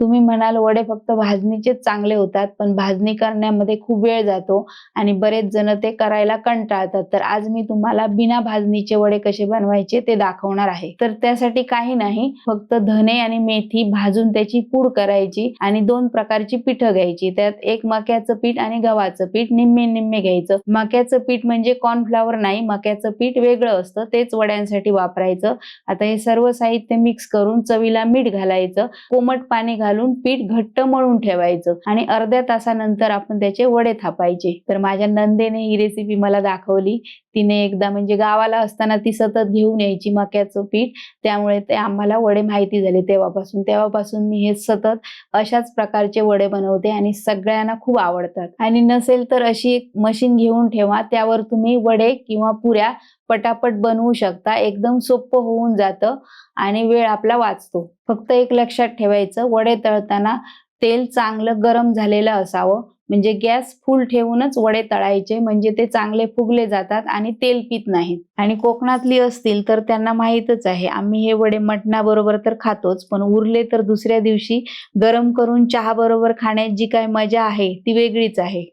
तुम्ही म्हणाल वडे फक्त भाजणीचेच चांगले होतात पण भाजणी करण्यामध्ये खूप वेळ जातो आणि बरेच जण ते करायला कंटाळतात. तर आज मी तुम्हाला बिना भाजणीचे वडे कसे बनवायचे ते दाखवणार आहे. तर त्यासाठी काही नाही फक्त धने आणि मेथी भाजून त्याची पूड करायची आणि दोन प्रकारची पिठं घ्यायची. त्यात एक मक्याचं पीठ आणि गव्हाचं पीठ निम्मे निम्मे घ्यायचं. मक्याचं पीठ म्हणजे कॉर्नफ्लावर नाही मक्याचं पीठ वेगळं असतं तेच वड्यांसाठी वापरायचं. आता हे सर्व साहित्य मिक्स करून चवीला मीठ घालायचं. कोमट पाणी घालून पीठ घट्ट मळून ठेवायचं आणि अर्ध्या तासानंतर आपण त्याचे वडे थापायचे. तर माझ्या नंदेने ही रेसिपी मला दाखवली. तिने एकदा म्हणजे गावाला असताना ती सतत घेऊन यायची मक्याचं पीठ. त्यामुळे ते आम्हाला वडे माहिती झाले तेव्हापासून. तेव्हापासून मी हे सतत अशाच प्रकारचे वडे बनवते आणि सगळ्यांना खूप आवडतात. आणि नसेल तर अशी एक मशीन घेऊन ठेवा. त्यावर तुम्ही वडे किंवा पुऱ्या पटापट बनवू शकता. एकदम सोपं होऊन जातं आणि वेळ आपला वाचतो. फक्त एक लक्षात ठेवायचं वडे तळताना तेल चांगलं गरम झालेलं असावं. म्हणजे गॅस फुल ठेवूनच वडे तळायचे म्हणजे ते चांगले फुगले जातात आणि तेल पित नाहीत. आणि कोकणातली असतील तर त्यांना माहीतच आहे आम्ही हे वडे मटणाबरोबर तर खातोच पण उरले तर दुसऱ्या दिवशी गरम करून चहा बरोबर खाण्यात जी काय मजा आहे ती वेगळीच आहे.